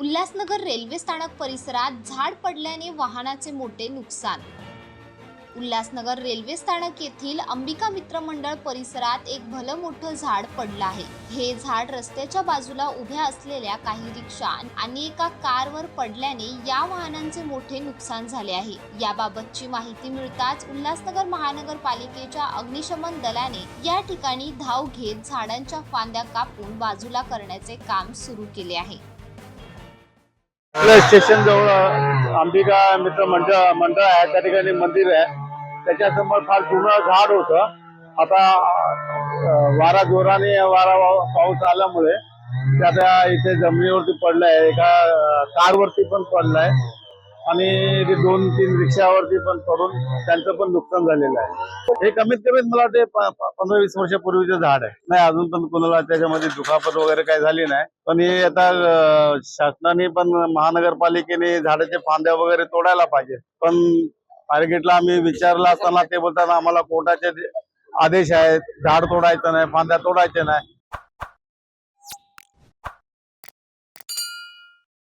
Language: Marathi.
उल्हासनगर रेल्वे स्थानक परिसरात झाड पडल्याने वाहनाचे मोठे नुकसान. उल्हासनगर रेल्वे स्थानक येथील अंबिका मित्र मंडळ परिसरात एक भलं मोठं झाड पडलं आहे. हे झाड रस्त्याच्या बाजूला उभ्या असलेल्या काही रिक्षा आणि एका कारवर पडल्याने या वाहनांचे मोठे नुकसान झाले आहे. याबाबतची माहिती मिळताच उल्हासनगर महानगरपालिकेच्या अग्निशमन दलाने या ठिकाणी धाव घेत झाडांच्या फांद्या कापून बाजूला करण्याचे काम सुरू केले आहे. स्टेशन जवळ अंबिका मित्र मंडळ मंडळ आहे त्या ठिकाणी मंदिर आहे. त्याच्यासमोर फार जुनं झाड होतं. आता वारा जोराने वारा पाऊस आल्यामुळे त्या आता इथे जमिनीवरती पडलाय. एका कारवरती पण पडलाय. आणि ते दोन तीन रिक्षावरती पण पडून त्यांचं पण नुकसान झालेलं आहे. हे कमीत कमी मला वाटते पंधरा वीस वर्षापूर्वीचं झाड आहे. नाही अजून पण कोणाला त्याच्यामध्ये दुखापत वगैरे काही झाली नाही. पण हे आता शासनाने पण महानगरपालिकेने झाडाचे फांद्या वगैरे तोडायला पाहिजे. पण टार्गेटला आम्ही विचारला असताना ते बोलताना आम्हाला कोर्टाचे आदेश आहेत झाड तोडायचं नाही फांद्या तोडायचे नाही.